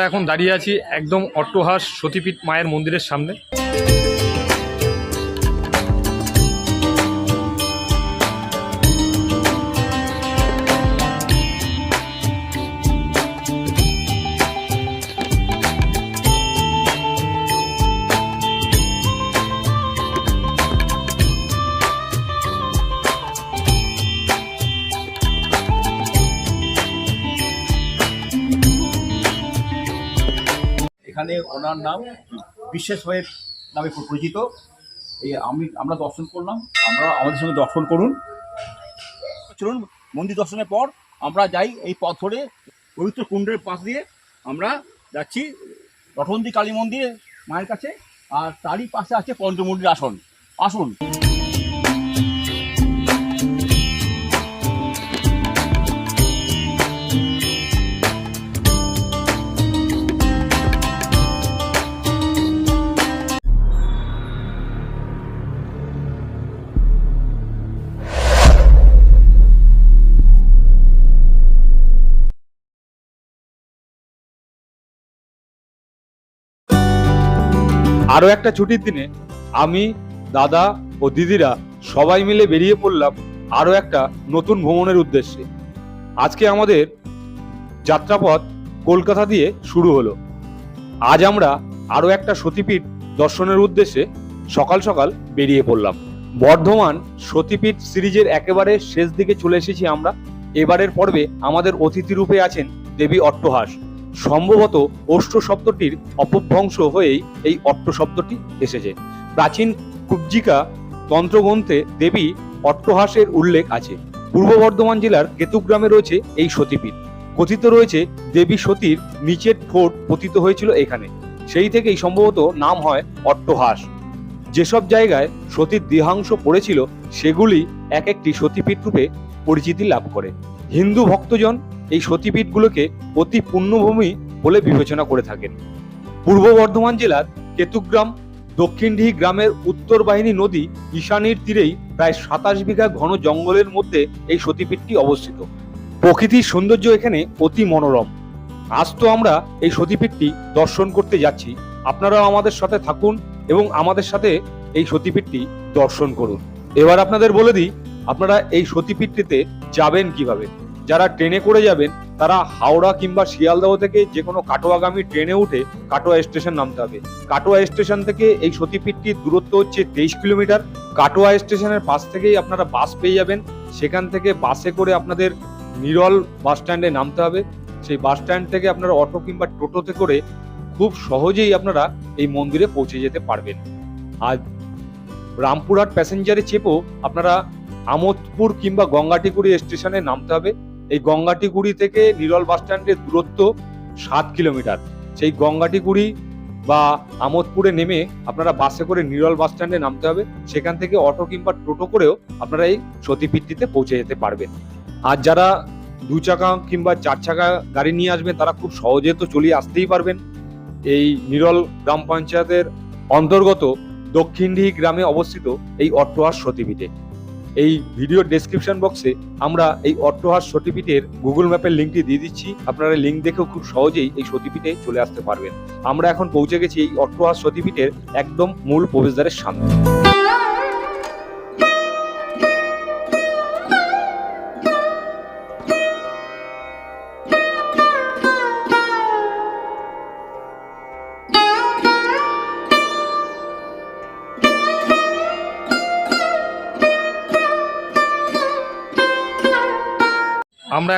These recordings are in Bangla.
আমরা এখন দাঁড়িয়ে আছি একদম অট্টহাস সতীপীঠ মায়ের মন্দিরের সামনে। এখানে ওনার নাম বিশেষ হয়ে নামে পরিচিত। এই আমি, আমরা দর্শন করলাম, আমরা আমাদের সঙ্গে দর্শন করুন। চলুন, মন্দির দর্শনের পর আমরা যাই এই পথ ধরে পবিত্র কুণ্ডের পাশ দিয়ে। আমরা যাচ্ছি রটন্দি কালী মন্দির মায়ের কাছে, আর তারই পাশে আছে পঞ্চমুন্ডির আসন। আসুন। আরও একটা ছুটির দিনে আমি, দাদা ও দিদিরা সবাই মিলে বেরিয়ে পড়লাম আরও একটা নতুন ভ্রমণের উদ্দেশ্যে। আজকে আমাদের যাত্রাপথ কলকাতা দিয়ে শুরু হলো। আজ আমরা আরও একটা সতীপীঠ দর্শনের উদ্দেশ্যে সকাল সকাল বেরিয়ে পড়লাম। বর্ধমান সতীপীঠ সিরিজের একেবারে শেষ দিকে চলে এসেছি আমরা। এবারের পর্বে আমাদের অতিথি রূপে আছেন দেবী অট্টহাস। সম্ভবত অষ্ট শব্দটির অপভ্রংশ হয়েই এই অট্ট শব্দটি এসেছে। প্রাচীন কুব্জিকা তন্ত্রগ্রন্থে দেবী অট্টহাসের উল্লেখ আছে। পূর্ব বর্ধমান জেলার কেতুগ্রামে রয়েছে এই সতীপীঠ। কথিত রয়েছে দেবী সতীর নিচের ঠোঁট পতিত হয়েছিল এখানে। সেই থেকেই সম্ভবত নাম হয় অট্টহাস। যেসব জায়গায় সতীর দেহাংশ পড়েছিল, সেগুলি এক একটি সতীপীঠ রূপে পরিচিতি লাভ করে। হিন্দু ভক্তজন এই সতীপীঠগুলোকে অতি পুণ্যভূমি বলে বিবেচনা করে থাকেন। পূর্ব বর্ধমান জেলার কেতুগ্রাম দক্ষিণডিহি গ্রামের উত্তর বাহিনী নদী ঈশানীর তীরেই প্রায় সাতাশ বিঘা ঘন জঙ্গলের মধ্যে এই সতীপীঠটি অবস্থিত। প্রকৃতির সৌন্দর্য এখানে অতি মনোরম। আজ তো আমরা এই সতীপীঠটি দর্শন করতে যাচ্ছি। আপনারাও আমাদের সাথে থাকুন এবং আমাদের সাথে এই সতীপীঠটি দর্শন করুন। এবার আপনাদের বলে দিই, আপনারা এই সতীপীঠটিতে যাবেন কীভাবে? যারা ট্রেনে করে যাবেন, তারা হাওড়া কিংবা শিয়ালদহ থেকে যে কোনো কাটোয়াগামী ট্রেনে উঠে কাটোয়া স্টেশন নামতে হবে। কাটোয়া স্টেশন থেকে এই সতীপীঠটির দূরত্ব হচ্ছে তেইশ কিলোমিটার। কাটোয়া স্টেশনের পাশ থেকেই আপনারা বাস পেয়ে যাবেন। সেখান থেকে বাসে করে আপনাদের নিরল বাস স্ট্যান্ডে নামতে হবে। সেই বাস স্ট্যান্ড থেকে আপনারা অটো কিংবা টোটোতে করে খুব সহজেই আপনারা এই মন্দিরে পৌঁছে যেতে পারবেন। আর রামপুরহাট প্যাসেঞ্জারে চেপেও আপনারা আমোদপুর কিংবা গঙ্গাটিকুড়ি স্টেশনে নামতে হবে। এই গঙ্গাটিকুড়ি থেকে নিরল বাস স্ট্যান্ডের দূরত্ব সাত কিলোমিটার। সেই গঙ্গাটিকুড়ি বা আমোদপুরে নেমে আপনারা বাসে করে নিরল বাস স্ট্যান্ডে নামতে হবে। সেখান থেকে অটো কিংবা টোটো করেও আপনারা এই সতীপীঠটিতে পৌঁছে যেতে পারবেন। আর যারা দু চাকা কিংবা চার চাকা গাড়ি নিয়ে আসবেন তারা খুব সহজে তো চলে আসতেই পারবেন। এই নিরল গ্রাম পঞ্চায়েতের অন্তর্গত দক্ষিণডিহি গ্রামে অবস্থিত এই অট্টহাস সতীপীঠে। এই ভিডিও ডেসক্রিপশন বক্সে আমরা এই অট্টহাস সতীপীঠের গুগল ম্যাপের লিঙ্কটি দিয়ে দিচ্ছি। আপনারা লিঙ্ক দেখেও খুব সহজেই এই সতীপীঠে চলে আসতে পারবেন। আমরা এখন পৌঁছে গেছি এই অট্টহাস সতীপীঠের একদম মূল প্রবেশদ্বারের সামনে।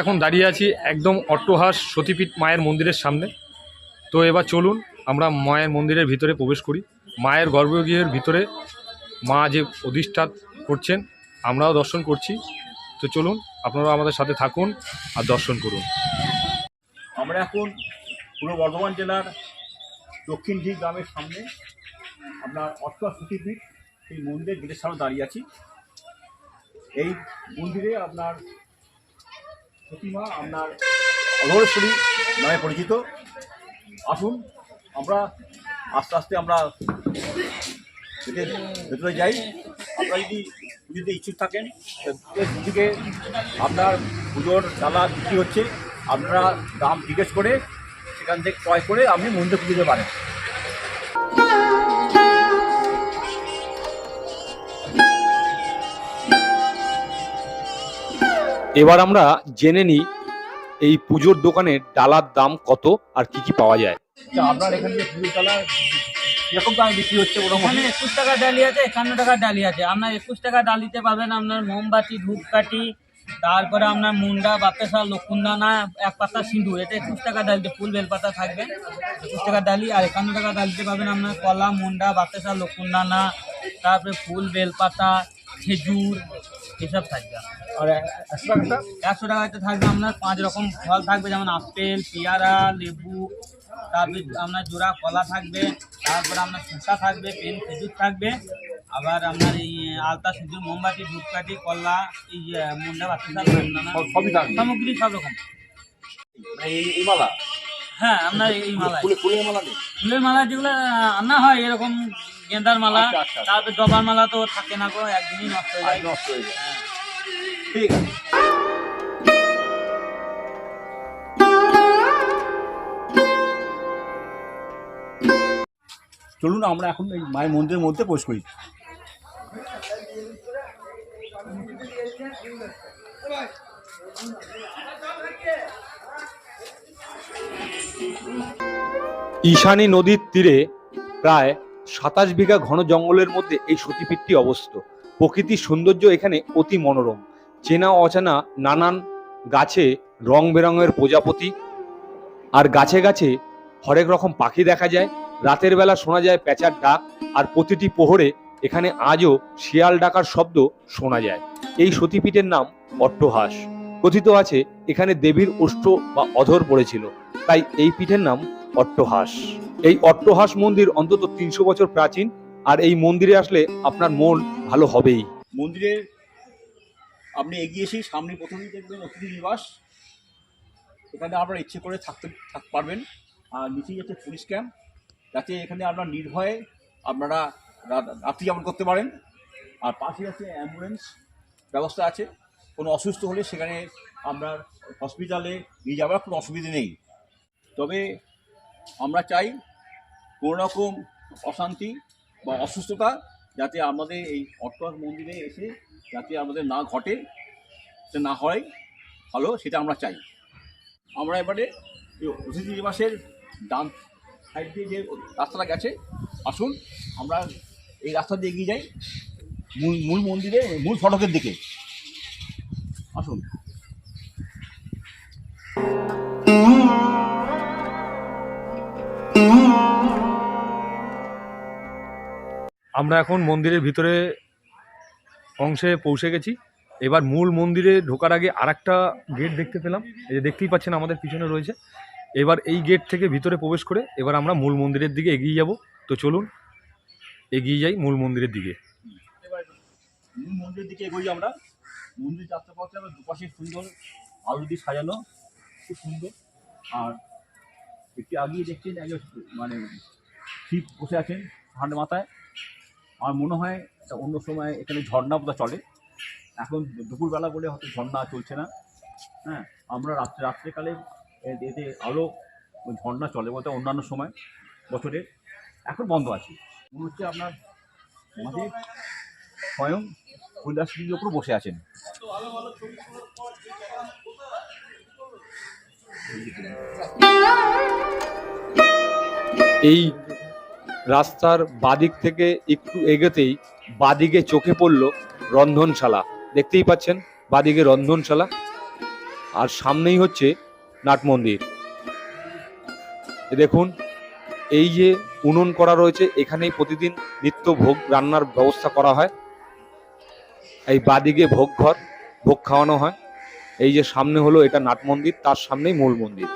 এখন দাঁড়িয়ে আছি একদম অট্টহাস সতীপীঠ মায়ের মন্দিরের সামনে। তো এবার চলুন আমরা মায়ের মন্দিরের ভিতরে প্রবেশ করি। মায়ের গর্ভগৃহের ভিতরে মা যে অধিষ্ঠাত করছেন, আমরাও দর্শন করছি। তো চলুন আপনারা আমাদের সাথে থাকুন আর দর্শন করুন। আমরা এখন পূর্ব বর্ধমান জেলার দক্ষিণ ঝিক গ্রামের সামনে আপনার অষ্টম সতীপীঠ, সেই মন্দিরের গেটের সামনে দাঁড়িয়ে আছি। এই মন্দিরে আপনার প্রতিমা আপনার অধরেশ্বরী নামে পরিচিত। আসুন, আমরা আস্তে আস্তে আমরা ভেতরে ভেতরে যাই। আপনারা যদি পুজোতে ইচ্ছুক থাকেন দিকে আপনার পুজোর ডালা বিক্রি হচ্ছে, আপনারা দাম জিজ্ঞেস করে সেখান থেকে ক্রয় করে আপনি মন্দির পুজো পারেন। এবার আমরা জেনে নিই এই পুজোর দোকানের ডালার দাম কত আর কি কি পাওয়া যায়। আচ্ছা, আপনার এখানে যে পুজোর চালা কীরকম দামে বিক্রি হচ্ছে এখানে একুশ টাকা ডালি আছে একান্ন টাকা ডালি আছে। আপনার একুশ টাকা ডালিতে পাবেন আপনার মোমবাতি ধূপকাঠি তারপরে আপনার মুন্ডা বাতাসা এক পাতা সিঁদুর। এটা একুশ টাকা ডালিতে ফুল বেলপাতা থাকবে। একুশ টাকা ডালি আর একান্ন টাকা ডালিতে পাবেন আপনার কলা মুন্ডা বাতাসা লক্ষুন্দানা তারপরে ফুল বেলপাতা খেজুর এসব থাকবে আর একশো টাকাটা একশো টাকাতে থাকবে আপনার পাঁচ রকম ফল থাকবে যেমন আপেল পেয়ারা লেবু তারপরে আপনার জোড়া কলা থাকবে তারপরে আপনার শসা থাকবে পেন খেজুর থাকবে আবার আপনার এই আলতা সিঁদুর মোমবাতি ধূপকাঠি কলা এই মুন্ডা বাচ্চা সব- সবই থাকবে? সামগ্রী সব রকম। মানে এই এই মালা? হ্যাঁ আপনার এই মালা ফুলের মালা ফুলের মালা যেগুলো আনা হয় এরকম গেঁদার মালা আচ্ছা, আচ্ছা। তারপরে জবার মালা তো থাকে না গো একদিনই নষ্ট হয়ে যায় নষ্ট হয়ে যায় হ্যাঁ। ঠিক আছে চলুন আমরা এখন এই মায়ের মন্দিরের মধ্যে প্রবেশ করি ঈশানী নদীর তীরে প্রায় সাতাশ বিঘা ঘন জঙ্গলের মধ্যে এই সতীপীঠটি অবস্থিত। প্রকৃতির সৌন্দর্য এখানে অতি মনোরম। চেনা অচেনা নানান গাছে রং বেরঙের প্রজাপতি আর গাছে গাছে হরেক রকম পাখি দেখা যায়। রাতের বেলা শোনা যায় প্যাঁচার ডাক আর প্রতিটি প্রহরে এখানে আজও শিয়াল ডাকার শব্দ শোনা যায়। এই সতীপীঠের নাম অট্টহাস। কথিত আছে এখানে দেবীর ওষ্ঠ বা অধর পড়েছিল। তাই এই পীঠের নাম অট্টহাস। এই অট্টহাস মন্দির অন্তত তিনশো বছর প্রাচীন, আর এই মন্দিরে আসলে আপনার মন ভালো হবেই। মন্দিরের আপনি এগিয়ে এসেই সামনে প্রথমেই দেখবেন অতিথি নিবাস। এখানে আপনারা ইচ্ছে করে থাকতে থাকতে পারবেন। আর নিচেই আছে পুলিশ ক্যাম্প। যাতে এখানে আপনার নির্ভয়ে আপনারা রা- রাত্রি যাপন করতে পারেন। আর পাশে আছে অ্যাম্বুলেন্স ব্যবস্থা আছে। কোনো অসুস্থ হলে সেখানে আপনার হসপিটালে নিয়ে যাওয়ার কোনো অসুবিধে নেই। তবে আমরা চাই কোনো রকম অশান্তি বা অসুস্থতা যাতে আমাদের এই অট্টহাস মন্দিরে এসে যাতে আমাদের না ঘটে সে না হয়, ভালো, সেটা আমরা চাই। আমরা এবারে অতিথি নিবাসের ডান সাইড দিয়ে যে রাস্তাটা গেছে, আসুন, আমরা এই রাস্তা দিয়ে এগিয়ে যাই, মূল মূল মন্দিরে, মূল ফটকের দিকে। আসুন। আমরা এখন মন্দিরের ভিতরে অংশে পৌঁছে গেছি। এবার মূল মন্দিরে ঢোকার আগে আর গেট দেখতে পেলাম। এই যে দেখতেই পাচ্ছেন আমাদের পিছনে রয়েছে। এবার এই গেট থেকে ভিতরে প্রবেশ করে এবার আমরা মূল মন্দিরের দিকে এগিয়ে যাব। তো চলুন, এগিয়ে যাই মূল মন্দিরের দিকে। মূল মন্দিরের দিকে এগোই আমরা। মন্দির যাত্রা পথে আমরা দুপাশে সুন্দর আলু দিয়ে সাজানো। খুব সুন্দর। আর একটু আগিয়ে দেখছেন একজন মানে শিব বসে আছেন ঠান্ডা মাথায়। আমার মনে হয় অন্য সময় এখানে ঝর্ণা বোধহয় চলে। এখন দুপুরবেলা বলে হয়তো ঝর্ণা চলছে না। হ্যাঁ আমরা রাত্রে রাত্রেকালে এতে আলো ঝর্ণা চলে বলতে অন্যান্য সময় বছরের এখন বন্ধ আছে। মনে হচ্ছে আপনার আমাদের স্বয়ং কৈলাসগিরির ওপর বসে আছেন। এই রাস্তার বাদিক থেকে একটু এগোতেই বাদিকে চোখে পড়ল রন্ধনশালা। দেখতেই পাচ্ছেন বাদিকে রন্ধনশালা। আর সামনেই হচ্ছে নাট মন্দির। দেখুন, এই যে উনুন করা রয়েছে, এখানেই প্রতিদিন নিত্য ভোগ রান্নার ব্যবস্থা করা হয়। এই বাদিকে ভোগ ঘর, ভোগ খাওয়ানো হয়। এই যে সামনে হলো এটা নাট মন্দির, তার সামনেই মূল মন্দির।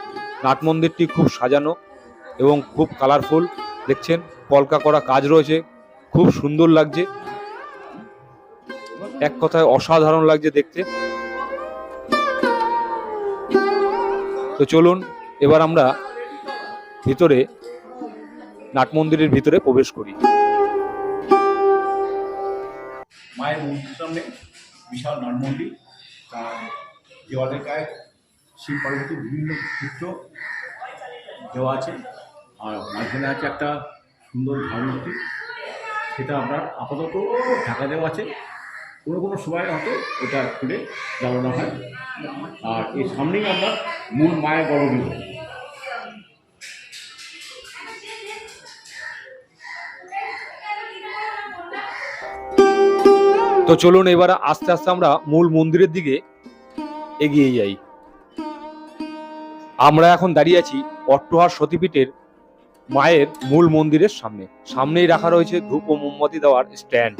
নাট মন্দিরটি খুব সাজানো এবং খুব কালারফুল, দেখছেন? কলকা করা কাজ রয়েছে। খুব সুন্দর লাগছে। এক কথায় অসাধারণ লাগছে দেখতে। তো চলুন, এবার আমরা ভিতরে নাট মন্দিরের ভিতরে প্রবেশ করি। মায়ের মন্দির সামনে বিশাল নাট মন্দির। তার দেওয়ালের গায়ে শিব পার্বতীর বিভিন্ন চিত্র দেওয়া আছে। আর মাঝখানে আছে একটা সুন্দর ভাবমূর্তি সেটা আপনার আপাতত ঢাকা দেওয়া আছে। কোনো কোনো সময় হয়তো ওটা খুলে জ্বালানো হয়। আর এর সামনেই আমরা মূল মায়ের গর্ভগৃহ তো চলুন এবার আস্তে আস্তে আমরা মূল মন্দিরের দিকে এগিয়ে যাই। আমরা এখন দাঁড়িয়ে আছি অট্টহার সতীপীঠের মায়ের মূল মন্দিরের সামনে। সামনেই রাখা রয়েছে ধূপ ও মোমবাতি দেওয়ার স্ট্যান্ড।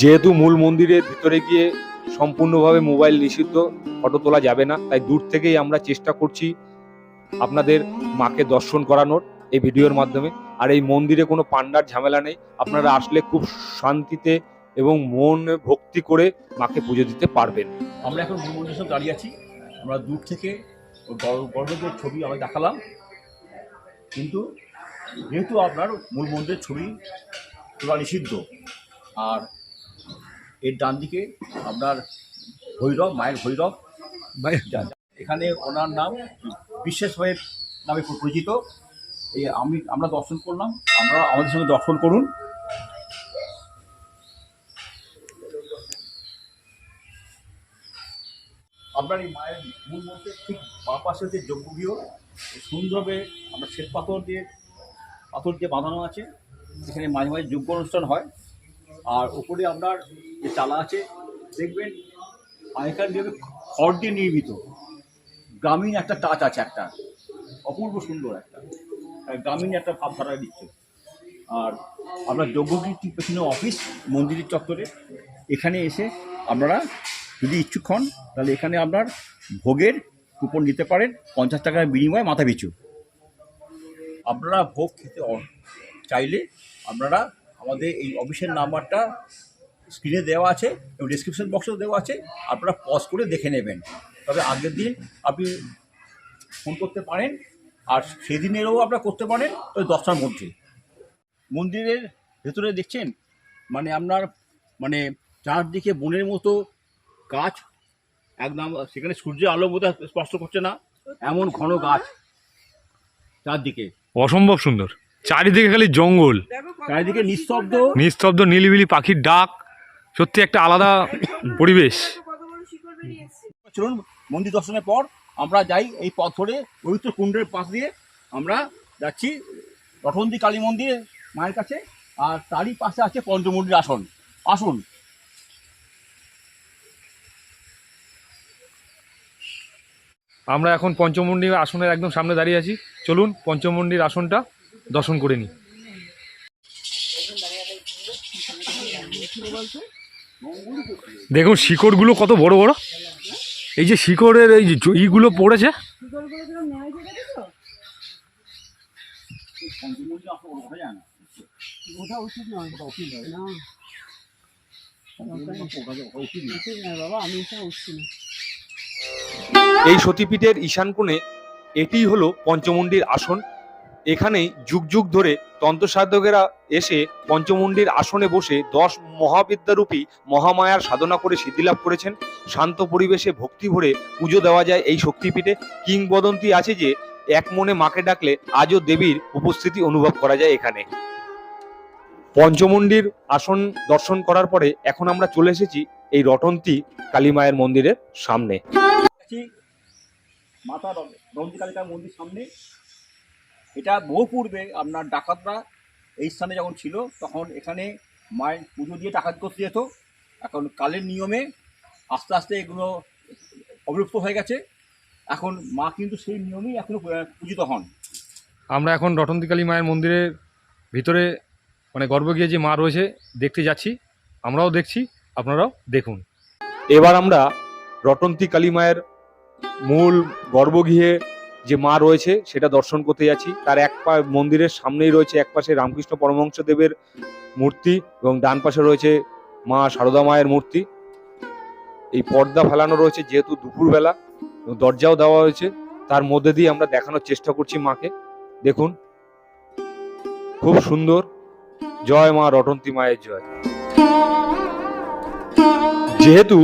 যেহেতু মূল মন্দিরের ভিতরে গিয়ে সম্পূর্ণভাবে মোবাইল নিষিদ্ধ, ফটো তোলা যাবে না, তাই দূর থেকেই আমরা চেষ্টা করছি আপনাদের মাকে দর্শন করানোর এই ভিডিওর মাধ্যমে। আর এই মন্দিরে কোনো পান্ডার ঝামেলা নেই, আপনারা আসলে খুব শান্তিতে এবং মন ভক্তি করে মাকে পুজো দিতে পারবেন। আমরা এখন দাঁড়িয়ে আছি। আমরা দূর থেকে ছবি আমরা দেখালাম। কিন্তু যেহেতু আপনার মূল মন্দিরের ছবি তোলা নিষিদ্ধ আর এর ডান দিকে আপনার ভৈরব মায়ের ভৈরব এখানে ওনার নাম বিশ্বাস বিশ্বেশ্বরের নামে পরিচিত। এই আমি আমরা দর্শন করলাম আমরা আমাদের সঙ্গে দর্শন করুন। আপনার এই মায়ের মূল মন্দিরের ঠিক বাঁ পাশে যে যজ্ঞগৃহ সুন্দরভাবে আমরা শ্বেত পাথর দিয়ে পাথর দিয়ে বাঁধানো আছে। এখানে মাঝে মাঝে যোগ্য অনুষ্ঠান হয়। আর ওপরে আপনার যে চালা আছে, দেখবেন আগেকার নিয়মে খড় দিয়ে নির্মিত। গ্রামীণ একটা টাচ আছে একটা, অপূর্ব সুন্দর একটা। গ্রামীণ একটা ভাবধারা দিচ্ছে আর যজ্ঞগৃহ ঠিক পেছনে অফিস মন্দিরের চত্বরে। এখানে এসে আপনারা যদি ইচ্ছুক হন, তাহলে এখানে আপনার ভোগের কুপন নিতে পারেন, পঞ্চাশ টাকার বিনিময়ে মাথা পিছু। আপনারা ভোগ খেতে চাইলে আপনারা আমাদের এই অফিসের নাম্বারটা স্ক্রিনে দেওয়া আছে এবং ডিসক্রিপশন বক্সেও দেওয়া আছে, আপনারা পজ করে দেখে নেবেন। তবে আগের দিন আপনি ফোন করতে পারেন, আর সেদিনেরও আপনারা করতে পারেন ওই দশটার মধ্যে। মন্দিরের ভেতরে দেখছেন মানে আপনার মানে চারদিকে বনের মতো গাছ একদম সেখানে সূর্যের আলো বোধহয় স্পষ্ট করছে না। এমন ঘন গাছ চারদিকে। অসম্ভব সুন্দর। চারিদিকে খালি জঙ্গল। চারিদিকে নিস্তব্ধ। নিস্তব্ধ নীলিবিলি পাখির ডাক। সত্যি একটা আলাদা পরিবেশ। চলুন মন্দির দর্শনের পর আমরা যাই এই পথ ধরে পবিত্র কুণ্ডের পাশ দিয়ে। আমরা যাচ্ছি রটন্দি কালী মন্দির মায়ের কাছে। আর তারই পাশে আছে পঞ্চমন্দির আসন। আসুন। আমরা এখন পঞ্চমন্ডির আসনের একদম সামনে দাঁড়িয়ে আছি। চলুন পঞ্চমন্ডির আসনটা দর্শন করে নিই। দেখুন, শিকড়গুলো কত বড় বড়। এই যে শিকড়ের এই যে ইগুলো পড়েছে। বাবা আমি উঠছি না এই সতীপীঠের ঈশান কোণে এটিই হলো পঞ্চমুণ্ডির আসন। এখানেই যুগ যুগ ধরে তন্ত্রসাধকেরা এসে পঞ্চমুণ্ডির আসনে বসে দশ মহাবিদ্যারূপী মহামায়ার সাধনা করে সিদ্ধিলাভ করেছেন। শান্ত পরিবেশে ভক্তি ভরে পুজো দেওয়া যায় এই শক্তিপীঠে কিংবদন্তি আছে যে, এক মনে মাকে ডাকলে আজও দেবীর উপস্থিতি অনুভব করা যায় এখানে। পঞ্চমুণ্ডির আসন দর্শন করার পরে এখন আমরা চলে এসেছি এই রটন্তী কালী মায়ের মন্দিরের সামনে। মাতা রঞ্জি কালিকার মন্দির সামনে। এটা বহু পূর্বে আপনার ডাকাতরা এই স্থানে যখন ছিল তখন এখানে মায়ের পুজো দিয়ে ডাকাত করতে যেত। এখন কালের নিয়মে আস্তে আস্তে এগুলো অবিলুপ্ত হয়ে গেছে। এখন মা কিন্তু সেই নিয়মেই এখনও পূজিত হন। আমরা এখন রটন্তিকালী মায়ের মন্দিরের ভিতরে মানে গর্ভগৃহে যে মা রয়েছে, দেখতে যাচ্ছি। আমরাও দেখছি, আপনারাও দেখুন। এবার আমরা রটন্তী কালী মায়ের মূল গর্ভগৃহে যে মা রয়েছে, সেটা দর্শন করতে যাচ্ছি। তার এক পা মন্দিরের সামনেই রয়েছে, এক পাশে রামকৃষ্ণ পরমহংস দেবের মূর্তি এবং ডান পাশে রয়েছে মা সারদা মায়ের মূর্তি। এই পর্দা ফেলানো রয়েছে যেহেতু দুপুরবেলা, এবং দরজাও দেওয়া হয়েছে। তার মধ্যে দিয়ে আমরা দেখানোর চেষ্টা করছি মাকে। দেখুন, খুব সুন্দর জয় মা রটন্তী মায়ের জয়। যেহেতু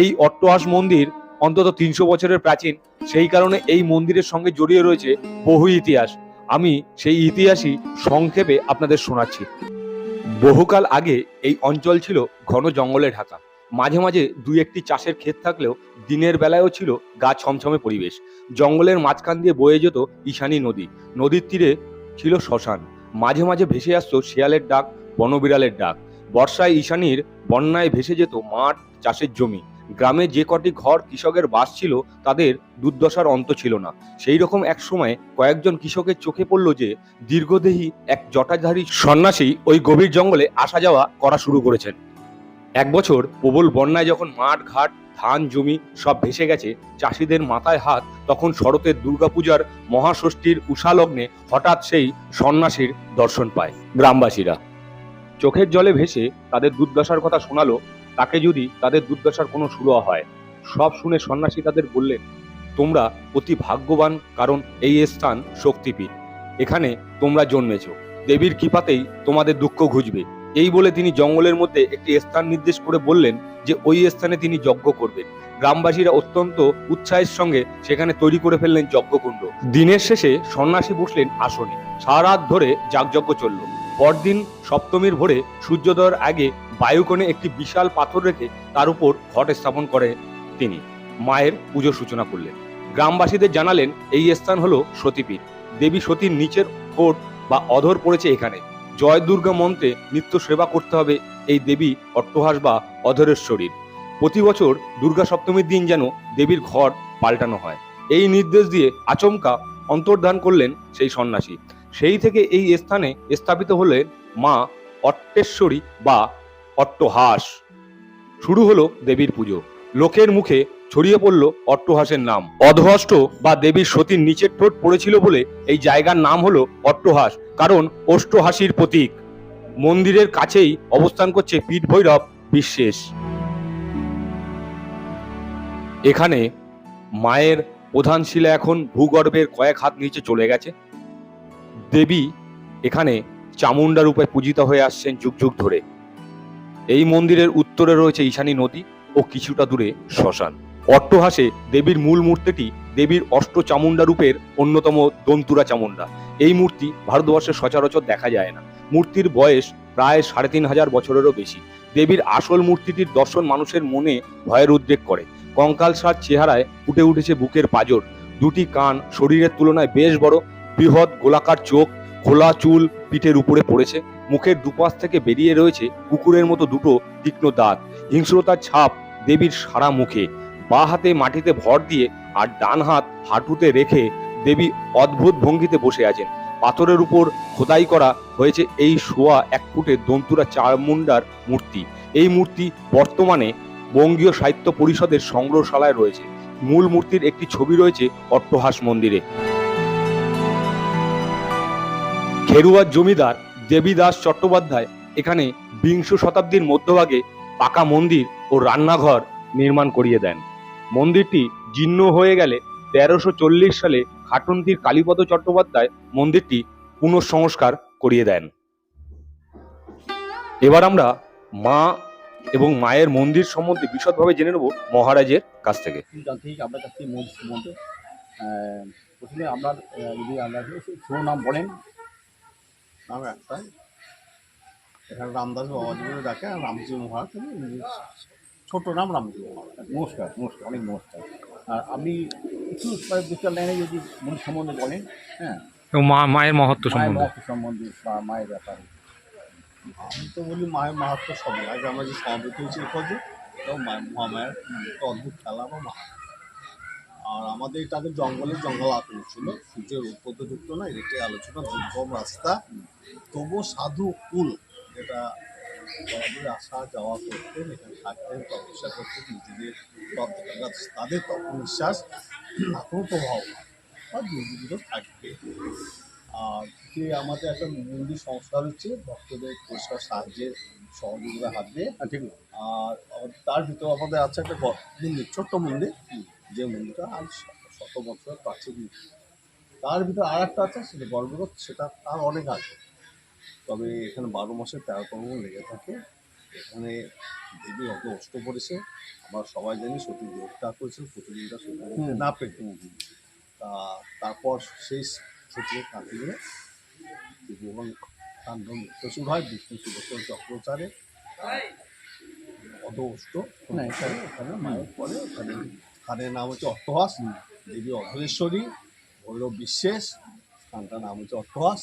এই অট্টহাস মন্দির অন্তত তিনশো বছরের প্রাচীন, সেই কারণে এই মন্দিরের সঙ্গে জড়িয়ে রয়েছে বহু ইতিহাস। আমি সেই ইতিহাসই সংক্ষেপে আপনাদের শোনাচ্ছি। বহুকাল আগে এই অঞ্চল ছিল ঘন জঙ্গলে ঢাকা। মাঝে মাঝে দুই একটি চাষের ক্ষেত থাকলেও দিনের বেলায়ও ছিল গা ছমছমে পরিবেশ। জঙ্গলের মাঝখান দিয়ে বয়ে যেত ঈশানী নদী। নদীর তীরে ছিল শ্মশান। মাঝে মাঝে ভেসে আসতো শিয়ালের ডাক, বনবিড়ালের ডাক। বর্ষায় ঈশানির বন্যায় ভেসে যেত মাঠ, চাষের জমি। গ্রামে যে কটি ঘর কৃষকের বাস ছিল, তাদের দুর্দশার অন্ত ছিল না। সেই রকম এক সময় কয়েকজন কৃষকের চোখে পড়ল যে, দীর্ঘদেহী এক জটাধারী সন্ন্যাসী ওই গভীর জঙ্গলে আসা যাওয়া করা শুরু করেছেন। এক বছর প্রবল বন্যায় যখন মাঠ, ঘাট ধান, জমি সব ভেসে গেছে। চাষিদের মাথায় হাত তখন শরতের দুর্গাপূজার মহাষষ্ঠীর উষালগ্নে হঠাৎ সেই সন্ন্যাসীর দর্শন পায় গ্রামবাসীরা। চোখের জলে ভেসে তাদের দুর্দশার কথা শোনালো। তাকে যদি তাদের দুর্দশার কোনো সুরা হয়, সব শুনে সন্ন্যাসী তাদের বললেন, তোমরা অতি ভাগ্যবান, কারণ এই স্থান শক্তিপীঠ। এখানে তোমরা জন্মেছ। দেবীর কৃপাতেই তোমাদের দুঃখ ঘুচবে। এই বলে তিনি জঙ্গলের মধ্যে একটি স্থান নির্দেশ করে বললেন যে ওই স্থানে তিনি যজ্ঞ করবেন। গ্রামবাসীরা অত্যন্ত উৎসাহের সঙ্গে সেখানে তৈরি করে ফেললেন যজ্ঞকুণ্ড। দিনের শেষে সন্ন্যাসী বসলেন আসনে। সারা রাত ধরে যাগযজ্ঞ চলল। পরদিন সপ্তমীর ভোরে সূর্যোদয়ের আগে বায়ুকোণে একটি বিশাল পাথর রেখে তার উপর ঘট স্থাপন করে তিনি। মায়ের পুজো সূচনা করলেন। গ্রামবাসীদের জানালেন, এই স্থান হলো সতীপীঠ। দেবী সতীর নিচের কোট বা অধর পড়েছে এখানে। জয় দুর্গা মন্ত্রে নিত্য সেবা করতে হবে এই দেবী অট্টহাস বা অধরেশ্বরীর। প্রতি বছর দুর্গা সপ্তমীর দিন যেন দেবীর ঘর পাল্টানো হয়। এই নির্দেশ দিয়ে আচমকা অন্তর্ধান করলেন সেই সন্ন্যাসী। সেই থেকে এই স্থানে স্থাপিত হলেন মা অট্টেশ্বরী বা অট্টহাস। শুরু হলো দেবীর পুজো। লোকের মুখে ছড়িয়ে পড়ল অট্টহাসের নাম। অধহষ্ট বা দেবীর সতীর নিচের ঠোঁট পড়েছিল বলে এই জায়গার নাম হলো অট্টহাস। কারণ অষ্টহাসির প্রতীক। মন্দিরের কাছেই অবস্থান করছে পীঠ ভৈরব বিশ্বেষ এখানে মায়ের প্রধান শিলা এখন ভূগর্ভের কয়েক হাত নিচে চলে গেছে। দেবী এখানে চামুন্ডা রূপে পূজিত হয়ে আসছেন যুগ যুগ ধরে। এই মন্দিরের উত্তরে রয়েছে ঈশানী নদী ও কিছুটা দূরে শ্মশান। অট্টহাসে দেবীর মূল মূর্তিটি দেবীর অষ্ট চামুন্ডা রূপের অন্যতম দন্তুরা চামুন্ডা এই মূর্তি ভারতবর্ষে সচরাচর দেখা যায় না। মূর্তির বয়স প্রায় সাড়ে তিন হাজার বছরেরও বেশি। দেবীর আসল মূর্তিটির দর্শন মানুষের মনে ভয়ের উদ্রেক করে। কঙ্কাল সার চেহারায় ফুটে উঠেছে বুকের পাজর। দুটি কান শরীরের তুলনায় বেশ বড়। বৃহৎ গোলাকার চোখ, খোলা চুল পিঠের উপরে পড়েছে। মুখের দুপাশ থেকে বেরিয়ে রয়েছে কুকুরের মতো দুটো তীক্ষ্ণ দাঁত। হিংস্রতার ছাপ দেবীর সারা মুখে। বা হাতে মাটিতে ভর দিয়ে আর ডান হাত হাঁটুতে রেখে দেবী অদ্ভুত ভঙ্গিতে বসে আছেন। পাথরের উপর খোদাই করা হয়েছে এই শোয়া এক ফুটের দন্তুরা চারমুন্ডার মূর্তি। এই মূর্তি বর্তমানে বঙ্গীয় সাহিত্য পরিষদের সংগ্রহশালায় রয়েছে। মূল মূর্তির একটি ছবি রয়েছে অট্টহাস মন্দিরে। খেরুয়ার জমিদার দেবীদাস চট্টোপাধ্যায় এখানে বিংশ শতাব্দীর মধ্যভাগে পাকা মন্দির ও রান্নাঘর নির্মাণ করিয়ে দেন। মন্দিরটি জীর্ণ হয়ে গেলে তেরোশো সালে খাটন্তির কালীপদ চট্টোপাধ্যায় মন্দিরটি পুনঃসংস্কার করিয়ে দেন। এবার আমরা মা এবং মায়ের মন্দির সম্বন্ধে বিশদভাবে জেনে নেব মহারাজের কাছ থেকে। জানতে আপনার কাছ থেকে মন্দির সম্বন্ধে। প্রথমে আপনার যদি আপনার বলেন। নাম রামদাস বাবাজি ডাকে রামজি মহারাজ। ছোট নাম রামজি নমস্কার নমস্কার অনেক নমস্কার। আর আপনি একটু দুটার লাইনে যদি মন্দির সম্বন্ধে বলেন হ্যাঁ। এবং মা মায়ের মহত্ব সম্বন্ধে। সম্বন্ধে বা মায়ের ব্যাপারে। আমি তো বলি মায়ের মাহাত্ম সবই আগে আমরা যে সমাবেত হয়েছি পদে তো মহামায়ের তো অদ্ভুত খেলা বা মা আর আমাদের তাদের জঙ্গলে জঙ্গল আতঙ্ক ছিল সূর্যের উৎপত্ত যুক্ত না এটাই আলোচনা দুর্গম রাস্তা তবুও সাধু কুল যেটা বরাবর আসা যাওয়া করতেন এখানে থাকতেন তপস্যা করতেন নিজেদের তাদের তত্ত্বনিশ্বাস এখনও প্রভাব বা দুর্যোগ থাকবে। আর যে আমাদের একটা মন্দির সংস্কার হচ্ছে ভক্তদের পরিষ্কার সাহায্যের সহযোগিতার হাত দিয়ে হ্যাঁ ঠিক আর তার ভিতরে আমাদের আছে একটা মন্দির ছোট্ট মন্দির। যে মন্দিরটা আজ শত- বছর প্রাচীন। তার ভিতরে আর একটা আছে সেটা গর্ভগত সেটা তার অনেক আছে তবে এখানে বারো মাসে তেরো পর্ব লেগে থাকে। এখানে দেবী অত অষ্ট পড়েছে আমরা সবাই জানি সতী গ্রেপ্তার করেছিল প্রতিদিনটা সতী না পেরে তা তারপর সেই সতীকে কাঁদি নিয়ে যখন নৃত্য শুরু হয় বিষ্ণু সুদর্শন চক্রচারে। অত অষ্ট এখানে মায়ের পরে এখানে। স্থানের নাম হচ্ছে অট্টহাস। দেবী অধরেশ্বরী ভৈরব বিশ্বাস অট্টহাস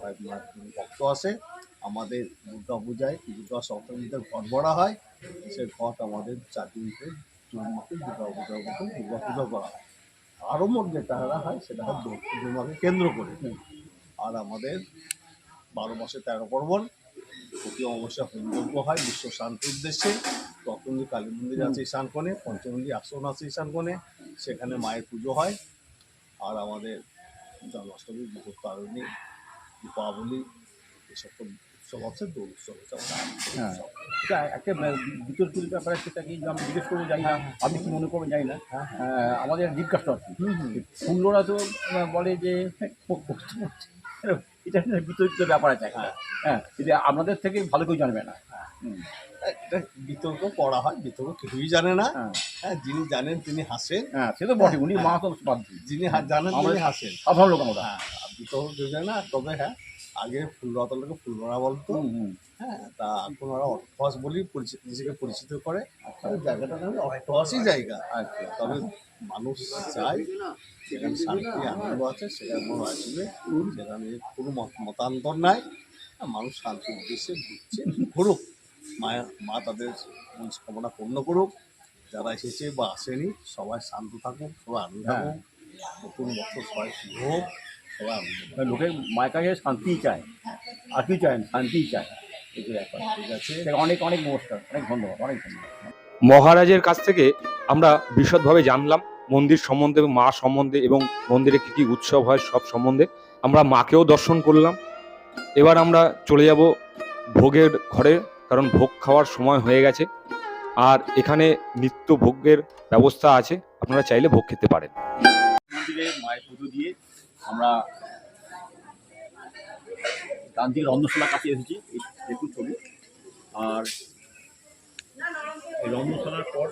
ভাই মায়ের ভক্ত আছে আমাদের দুর্গা পূজায় দুর্গা সপ্তমীতে ঘট ভরা হয়। সে ঘট আমাদের চার দিনকে জন্মাকে দুর্গা পূজার মতো দুর্গা পুজো করা হয়। আরও মোট যেটা হয়, সেটা হয় দোল পূর্ণিমাকে কেন্দ্র করে। আর আমাদের বারো মাসে তেরো পর্বণ প্রতি অমাবস্যা হোমযজ্ঞ হয় বিশ্ব শান্তির উদ্দেশ্যে। রতনদী কালী মন্দির আছে ঈশানকোণে পঞ্চমন্দির আসন আছে ঈশানকোণে সেখানে মায়ের পুজো হয়। আর আমাদের জন্মাষ্টমী বিপত্তারণী দীপাবলি এসব তো উৎসব আছে দোল উৎসব আছে হ্যাঁ। একটা বিতর্কিত ব্যাপার সেটা কি আমি জিজ্ঞেস করব জানি না। আপনি কি মনে করবেন জানি না। আহ, আমাদের জিজ্ঞাসা আর কি ফুল্লরা তো বলে যে এটা বিতর্কিত ব্যাপার আছে একটা। হ্যাঁ। এটা আপনাদের থেকে ভালো কেউ জানবে না। হুম, এটা বিতর্ক করা হয় বিতর্ক কিছুই জানে না। হ্যাঁ। হ্যাঁ যিনি জানেন তিনি হাসেন। হ্যাঁ সে তো বটে উনি মা তো বাদ দিন। যিনি জানেন তিনি হাসেন। সাধারণ লোক আমরা হ্যাঁ বিতর্ক কেউ জানে না তবে হ্যাঁ আগে ফুলরতলাকে ফুলরা বলতো। হ্যাঁ তা এখন ওরা অট্টহাস বলেই পরিচিত নিজেকে পরিচিত করে। তবে জায়গাটা নাম অট্টহাসই জায়গা। আচ্ছা। তবে মানুষ চায় সেখানে শান্তি আনন্দ আছে সেখানে কোনো আসবে সেখানে কোনো মত- মতান্তর নাই। মানুষ শান্তির উদ্দেশ্যে ঘুরছে ঘুরুক। মায়া মা তাদের মনস্কামনা পূর্ণ করুক। যারা এসেছে বা আসেনি সবাই শান্ত থাকুক সবাই আনন্দ থাকুক। নতুন বছর সবাই শুভ হোক সবাই আনন্দ লোকে মায়ের কাছে শান্তি চায়। আর কি চায়? শান্তি চায়। এই ব্যাপার। ঠিক আছে। অনেক অনেক নমস্কার অনেক ধন্যবাদ অনেক ধন্যবাদ। মহারাজের কাছ থেকে আমরা বিশদভাবে জানলাম মন্দির সম্বন্ধে মা সম্বন্ধে এবং মন্দিরে কী কী উৎসব হয় সব সম্বন্ধে। আমরা মাকেও দর্শন করলাম। এবার আমরা চলে যাব ভোগের ঘরে। কারণ ভোগ খাওয়ার সময় হয়ে গেছে। আর এখানে নিত্য ভোগের ব্যবস্থা আছে। আপনারা চাইলে ভোগ খেতে পারেন। মন্দিরে মায়ের পুজো দিয়ে আমরা রন্ধনশালার কাছে এসেছি। এই দেখুন ছবি। আর এই রন্ধনশালার পর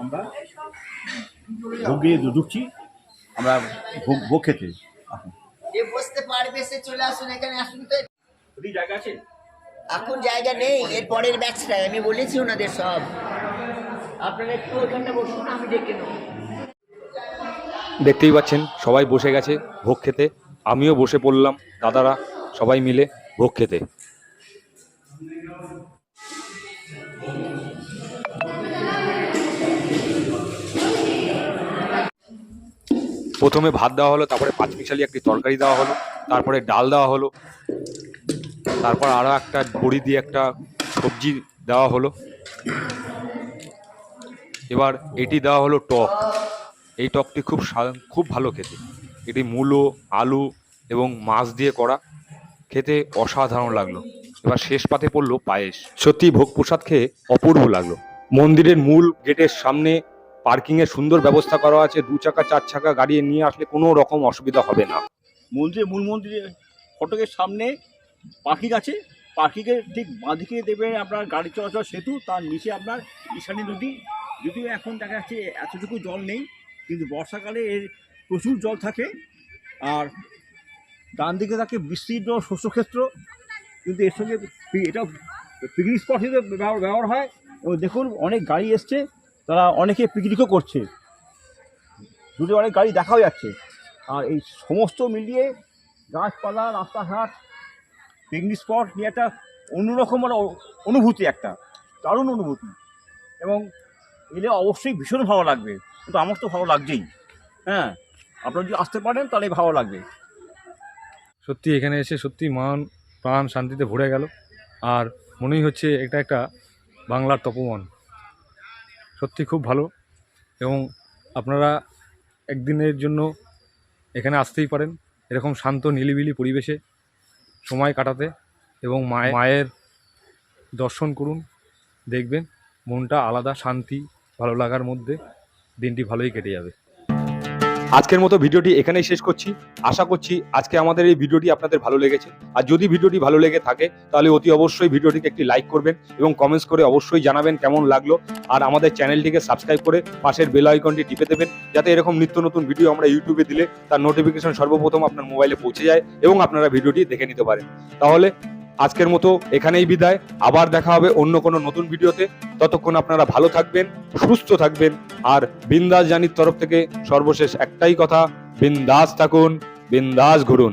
আমরা ভোগে ঢুকছি আমরা ভোগ ভোগ খেতে আসুন। যে বসতে পারবে সে চলে আসুন এখানে আসুন তো। জায়গা আছে এখন জায়গা নেই, এর পরের ব্যাচটায় আমি বলেছি ওনাদের সব। আপনারা একটু বসুন, আমি নেব। দেখতেই পাচ্ছেন, সবাই বসে গেছে ভোগ খেতে। আমিও বসে পড়লাম, দাদারা সবাই মিলে ভোগ খেতে। প্রথমে ভাত দেওয়া হলো, তারপরে পাঁচমিশালি একটি তরকারি দেওয়া হলো, তারপরে ডাল দেওয়া হলো। তারপর আরও একটা বড়ি দিয়ে একটা সবজি দেওয়া হলো। এবার এটি দেওয়া হলো টক। এই টকটি খুব খুব ভালো খেতে। এটি মূলো, আলু এবং মাছ দিয়ে করা। খেতে অসাধারণ লাগল। এবার শেষ পাতে পড়ল পায়েস। সত্যি ভোগ প্রসাদ খেয়ে অপূর্ব লাগল। মন্দিরের মূল গেটের সামনে পার্কিং এর সুন্দর ব্যবস্থা করা আছে। দু চাকা, চার চাকা গাড়ি নিয়ে আসলে কোনো রকম অসুবিধা হবে না। মন্দিরে মূল মন্দিরে ফটকের সামনে পার্কিং আছে পার্কিংয়ের ঠিক বাঁদিকে দেবেন আপনার গাড়ি চলাচল সেতু, তার নিচে আপনার ঈশানী নদী। যদিও এখন দেখা যাচ্ছে এতটুকু জল নেই, কিন্তু বর্ষাকালে এর প্রচুর জল থাকে। আর ডান দিকে থাকে বিস্তীর্ণ শস্যক্ষেত্র, কিন্তু এর সঙ্গে এটা পিকনিক স্পট হিসেবে ব্যবহার হয়। এবং দেখুন, অনেক গাড়ি এসছে, তারা অনেকে পিকনিকও করছে। দূরে অনেক গাড়ি দেখাও যাচ্ছে। আর এই সমস্ত মিলিয়ে গাছপালা, রাস্তাঘাট পিকনিক স্পট নিয়ে একটা অন্যরকম অনুভূতি, একটা দারুণ অনুভূতি। এবং এলে অবশ্যই ভীষণ ভালো লাগবে। কিন্তু আমার তো ভালো লাগছেই। হ্যাঁ আপনারা যদি আসতে পারেন তাহলে ভালো লাগবে। সত্যি এখানে এসে সত্যি মান প্রাণ শান্তিতে ভরে গেল। আর মনেই হচ্ছে এটা একটা বাংলার তপবন। সত্যি খুব ভালো। এবং আপনারা একদিনের জন্য এখানে আসতেই পারেন। এরকম শান্ত, নিলিবিলি পরিবেশে সময় কাটাতে এবং মায়ের মায়ের দর্শন করুন, দেখবেন মনটা আলাদা, শান্তি ভালো লাগার মধ্যে দিনটি ভালোই কেটে যাবে। আজকের মতো ভিডিওটি এখানেই শেষ করছি। আশা করছি আজকে আমাদের এই ভিডিওটি আপনাদের ভালো লেগেছে। আর যদি ভিডিওটি ভালো লেগে থাকে, তাহলে অতি অবশ্যই ভিডিওটিকে একটি লাইক করবেন এবং কমেন্টস করে অবশ্যই জানাবেন কেমন লাগল। আর আমাদের চ্যানেলটিকে সাবস্ক্রাইব করে পাশের বেল আইকনটি টিপে দেবেন, যাতে এরকম নিত্য নতুন ভিডিও আমরা ইউটিউবে দিলে তার নোটিফিকেশন সর্বপ্রথম আপনার মোবাইলে পৌঁছে যায় এবং আপনারা ভিডিওটি দেখে নিতে পারেন। তাহলে আজকের মতো এখানেই বিদায়। আবার দেখা হবে অন্য কোনো নতুন ভিডিওতে। ততক্ষণ আপনারা ভালো থাকবেন, সুস্থ থাকবেন, আর বিন্দাস জানির তরফ থেকে সর্বশেষ একটাই কথা, বিন্দাস থাকুন, বিন্দাস ঘুরুন।